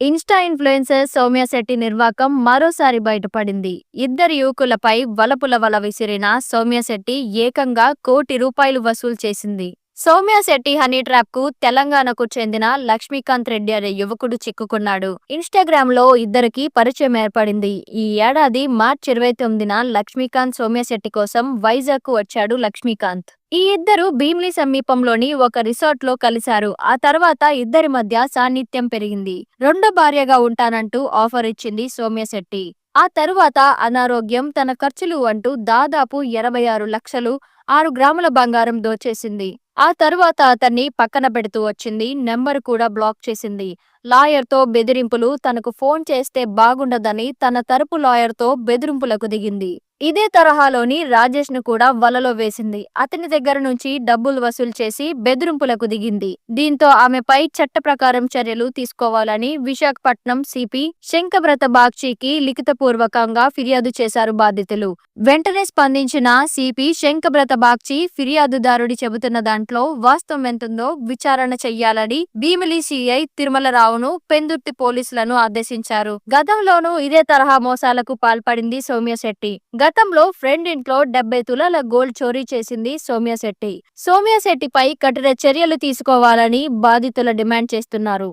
Insta influencer సౌమ్యశెట్టి నిర్వాకం మరోసారి బయటపడింది. ఇద్దరు యువకులపై వలపుల వల విసిరిన సౌమ్యశెట్టి ఏకంగా కోటి రూపాయలు వసూలు చేసింది. సౌమ్య శెట్టి హనీ ట్రాప్కు తెలంగాణకు చెందిన లక్ష్మీకాంత్ రెడ్డి అనే యువకుడు చిక్కుకున్నాడు. ఇన్స్టాగ్రామ్లో ఇద్దరికి పరిచయం ఏర్పడింది. ఈ ఏడాది మార్చి ఇరవై తొమ్మిదిన లక్ష్మీకాంత్ సౌమ్య శెట్టి కోసం వైజాగ్కు వచ్చాడు లక్ష్మీకాంత్. ఈ ఇద్దరు భీమ్లీ సమీపంలోని ఒక రిసార్ట్లో కలిశారు. ఆ తర్వాత ఇద్దరి మధ్య సాన్నిధ్యం పెరిగింది. రెండో భార్యగా ఉంటానంటూ ఆఫర్ ఇచ్చింది సౌమ్యశెట్టి ఆ తరువాత అనారోగ్యం తన ఖర్చులు అంటూ దాదాపు ఇరవై ఆరు లక్షలు ఆరు గ్రాముల బంగారం దోచేసింది. ఆ తరువాత అతన్ని పక్కన పెడుతూ వచ్చింది నెంబర్ కూడా బ్లాక్ చేసింది. లాయర్తో బెదిరింపులు తనకు ఫోన్ చేస్తే బాగుండదని తన తరపు లాయర్తో బెదిరింపులకు దిగింది. ఇదే తరహాలోని రాజేష్ను కూడా వలలో వేసింది. అతని దగ్గర నుంచి డబ్బులు వసూలు చేసి బెదిరింపులకు దిగింది. దీంతో ఆమెపై చట్ట ప్రకారం చర్యలు తీసుకోవాలని విశాఖపట్నం సిపి శంకబ్రత బాగ్చీకి లిఖితపూర్వకంగా ఫిర్యాదు చేశారు బాధితులు. వెంటనే స్పందించిన సిపి శంకబ్రత బాగ్చి ఫిర్యాదుదారుడి చెబుతున్న దాంట్లో వాస్తవం ఎంతుందో విచారణ చెయ్యాలని భీమిలి సిఐ తిరుమలరావును పెందుర్తి పోలీసులను ఆదేశించారు. గతంలోనూ ఇదే తరహా మోసాలకు పాల్పడింది సౌమ్యశెట్టి గతంలో ఫ్రెండ్ ఇంట్లో డెబ్బై తులాల గోల్డ్ చోరీ చేసింది సౌమ్య శెట్టి. కఠిన చర్యలు తీసుకోవాలని బాధితుల డిమాండ్ చేస్తున్నారు.